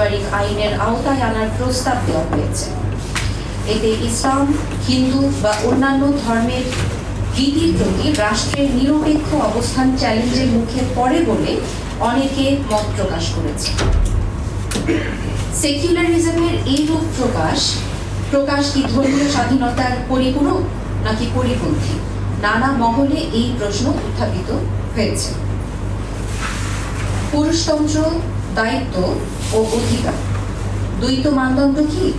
পারিবারিক আইনের আওতায় আনার প্রস্তাব দেওয়া হয়েছে। এতে ইসলাম, হিন্দু বা অন্যান্য ধর্মের রীতির প্রতি রাষ্ট্রের নিরপেক্ষ অবস্থান চ্যালেঞ্জের মুখে পড়ে বলে অনেকে মত প্রকাশ করেছে। সেকুলারিজমের এই রূপ প্রকাশ প্রকাশ কি ধর্মীয় স্বাধীনতার পরিপূরক নাকি পরিপন্থী? নানা মহলে এই প্রশ্ন উত্থাপিত হয়েছে। পুরুষতন্ত্র দায়িত্ব ও অধিকার। দ্বৈত মানদণ্ড কি?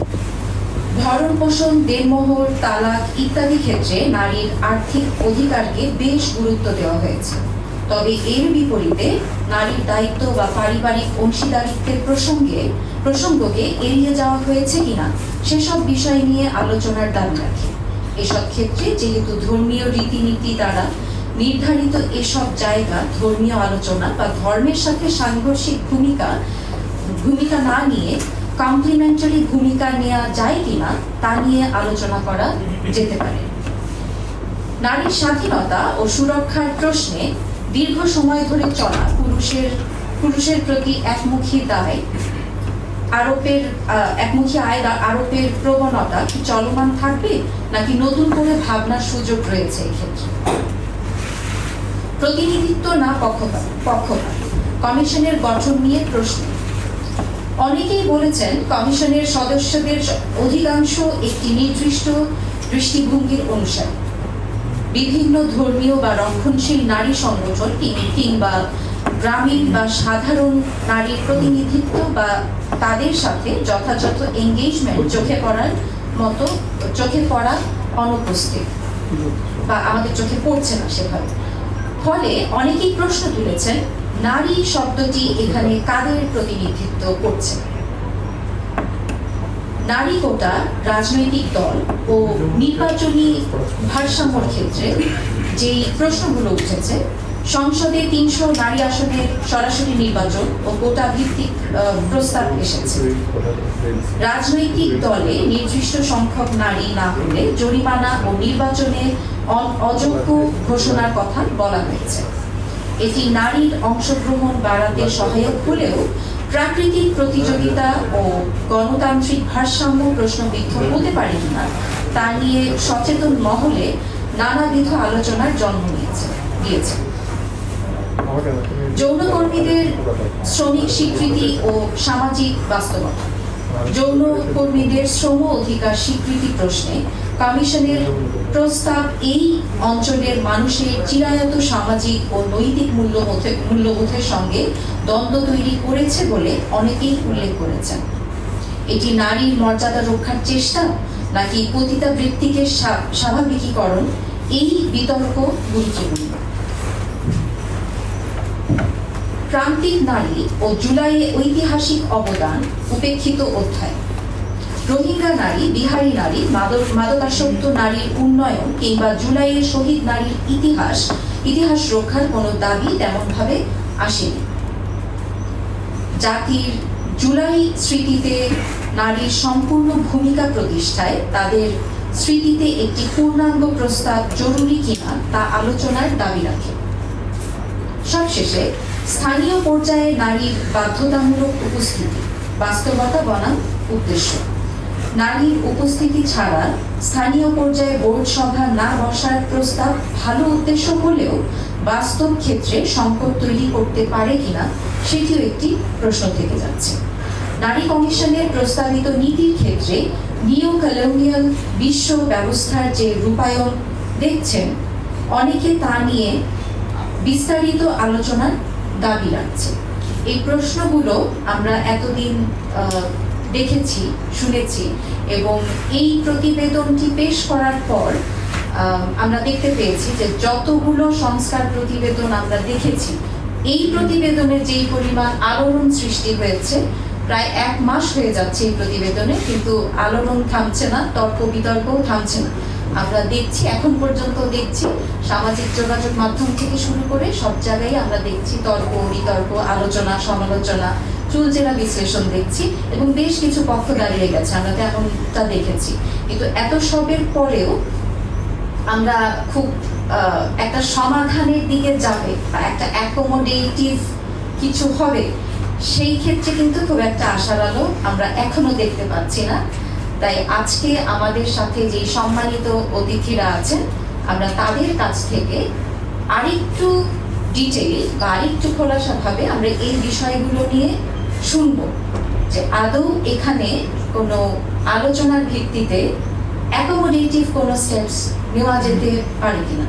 ভরণ পোষণ দেড়মোহর তালাক ইত্যাদি ক্ষেত্রে নারীর আর্থিক অধিকারকে বেশ গুরুত্ব দেওয়া হয়েছে। তবে এর বিপরীতে নারীর দায়িত্ব বা পারিবারিক অংশীদারিত্বের প্রসঙ্গে, প্রসঙ্গকে এড়িয়ে যাওয়া হয়েছে কিনা, সেসব বিষয় নিয়ে আলোচনার দাবি রাখে। এসব ক্ষেত্রে যেহেতু ধর্মীয় রীতিনীতি দ্বারা নির্ধারিত এসব জায়গা ধর্মীয় আলোচনা বা ধর্মের সাথে সাংঘর্ষিক ভূমিকা ভূমিকা না নিয়ে কমপ্লিমেন্টারি ভূমিকা নেওয়া যায় কিনা তা নিয়ে আলোচনা করা যেতে পারে। নারীর স্বাধীনতা ও সুরক্ষার প্রশ্নে দীর্ঘ সময় ধরে চলা পুরুষের পুরুষের প্রতি একমুখী দায়, আরোপের একমুখী আয় আরোপের প্রবণতা কি চলমান থাকবে নাকি নতুন করে ভাবনার সুযোগ রয়েছে এই ক্ষেত্রে প্রতিনিধিত্ব না পক্ষপাত পক্ষপাত। কমিশনের গঠন নিয়ে প্রশ্ন। অনেকেই বলেছেন কমিশনের সদস্যদের অধিকাংশ একটি নির্দিষ্ট দৃষ্টিভঙ্গির অনুসারী। বিভিন্ন ধর্মীয় বা রক্ষণশীল নারী সংগঠন কিংবা গ্রামীণ বা সাধারণ নারীর প্রতিনিধিত্ব বা তাদের সাথে যথাযথ এঙ্গেজমেন্ট চোখে পড়ার মতো, চোখে পড়া অনুপস্থিত। বা আমাদের চোখে পড়ছে না সেভাবে। ফলে অনেকেই প্রশ্ন তুলেছেন, নারী শব্দটি এখানে কাদের প্রতিনিধিত্ব করছে? নারী কোটা, রাজনৈতিক দল ও নির্বাচনী ভারসাম্যর ক্ষেত্রে যেই প্রশ্নগুলো উঠেছে সংসদে তিনশো নারী আসনের সরাসরি নির্বাচন ও কোটা ভিত্তিক প্রস্তাব এসেছে। রাজনৈতিক দলে নির্দিষ্ট সংখ্যক নারী না হলে জরিমানা ও নির্বাচনে অযোগ্য ঘোষণার কথা বলা হয়েছে। এটি নারীর অংশগ্রহণ বাড়াতে সহায়ক হলেও প্রাকৃতিক প্রতিযোগিতা ও গণতান্ত্রিক ভারসাম্য প্রশ্নবিদ্ধ হতে পারে কিনা তা নিয়ে সচেতন মহলে নানাবিধ আলোচনার জন্ম নিয়েছে, দিয়েছে। যৌনকর্মীদের শ্রমিক স্বীকৃতি ও সামাজিক বাস্তবতা। যৌন কর্মীদের শ্রম অধিকার স্বীকৃতি প্রশ্নে কমিশনের প্রস্তাব এই অঞ্চলের মানুষের চিরায়ত সামাজিক ও নৈতিক মূল্যবোধে মূল্যবোধের সঙ্গে দ্বন্দ্ব তৈরি করেছে বলে অনেকেই উল্লেখ করেছেন। এটি নারীর মর্যাদা রক্ষার চেষ্টা নাকি পতিতা বৃত্তিকে স্বা- স্বাভাবিকীকরণ? এই বিতর্ক গুরুত্বপূর্ণ। প্রান্তিক নারী ও জুলাইয়ে ঐতিহাসিক অবদান উপেক্ষিত অধ্যায়। রোহিঙ্গা নারী, বিহারি নারী, মাদক মাদকাসক্ত নারীর উন্নয়ন কিংবা জুলাইয়ের শহীদ নারীর ইতিহাস ইতিহাস রক্ষার কোনো দাবি তেমনভাবে আসেনি। জাতির জুলাই স্মৃতিতে নারীর সম্পূর্ণ ভূমিকা প্রতিষ্ঠায় তাদের স্মৃতিতে একটি পূর্ণাঙ্গ প্রস্তাব জরুরি কিনা তা আলোচনার দাবি রাখে। সবশেষে স্থানীয় পর্যায়ে নারীর বাধ্যতামূলক উপস্থিতি, বাস্তবতা বনাম উদ্দেশ্য। নারীর উপস্থিতি ছাড়া স্থানীয় পর্যায়ে বোর্ড সভা না বসার প্রস্তাব ভালো উদ্দেশ্য হলেও বাস্তব ক্ষেত্রে সংকট তৈরি করতে পারে কিনা সেটিও একটি প্রশ্ন থেকে যাচ্ছে। নারী কমিশনের প্রস্তাবিত নীতির ক্ষেত্রে নিও কলোনিয়াল বিশ্ব ব্যবস্থার যে রূপায়ণ দেখছেন, অনেকে তা নিয়ে বিস্তারিত আলোচনার দাবি রাখছে। এই প্রশ্নগুলো আমরা এতদিন দেখেছি, শুনেছি এবং এই প্রতিবেদনটি পেশ করার পর আমরা দেখতে পেয়েছি যে যতগুলো সংস্কার প্রতিবেদন আমরা দেখেছি, এই প্রতিবেদনে যেই পরিমাণ আলোড়ন সৃষ্টি হয়েছে, প্রায় এক মাস হয়ে যাচ্ছে এই প্রতিবেদনে, কিন্তু আলোড়ন থামছে না, তর্ক বিতর্কও থামছে না। আমরা দেখছি, এখন পর্যন্ত দেখছি। সামাজিক যোগাযোগ মাধ্যম থেকে শুরু করে সব জায়গায় আমরা দেখছি, তর্ক, বিতর্ক, আলোচনা, সমালোচনা চুলচেরা বিশ্লেষণ দেখছি এবং বেশ কিছু পক্ষ দাঁড়িয়ে গেছে, আমরা তো এমনটা দেখেছি। কিন্তু এত সবের পরেও আমরা খুব একটা সমাধানের দিকে যাবে বা একটা অ্যাকোমোডেটিভ কিছু হবে, সেই ক্ষেত্রে কিন্তু খুব একটা আশার আলো আমরা এখনও দেখতে পাচ্ছি না। তাই আজকে আমাদের সাথে যে সম্মানিত অতিথিরা আছেন, আমরা তাদের কাছ থেকে আরেকটু ডিটেইল বা আরেকটু খোলাসাভাবে আমরা এই বিষয়গুলো নিয়ে শুনব যে আদৌ এখানে কোনো আলোচনার ভিত্তিতে অ্যাকোমোডেটিভ কোনো স্টেপস নেওয়া যেতে পারে কিনা।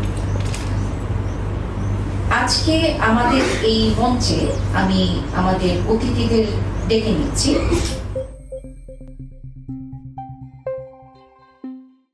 আজকে আমাদের এই মঞ্চে আমি আমাদের অতিথিদের ডেকে নিচ্ছি।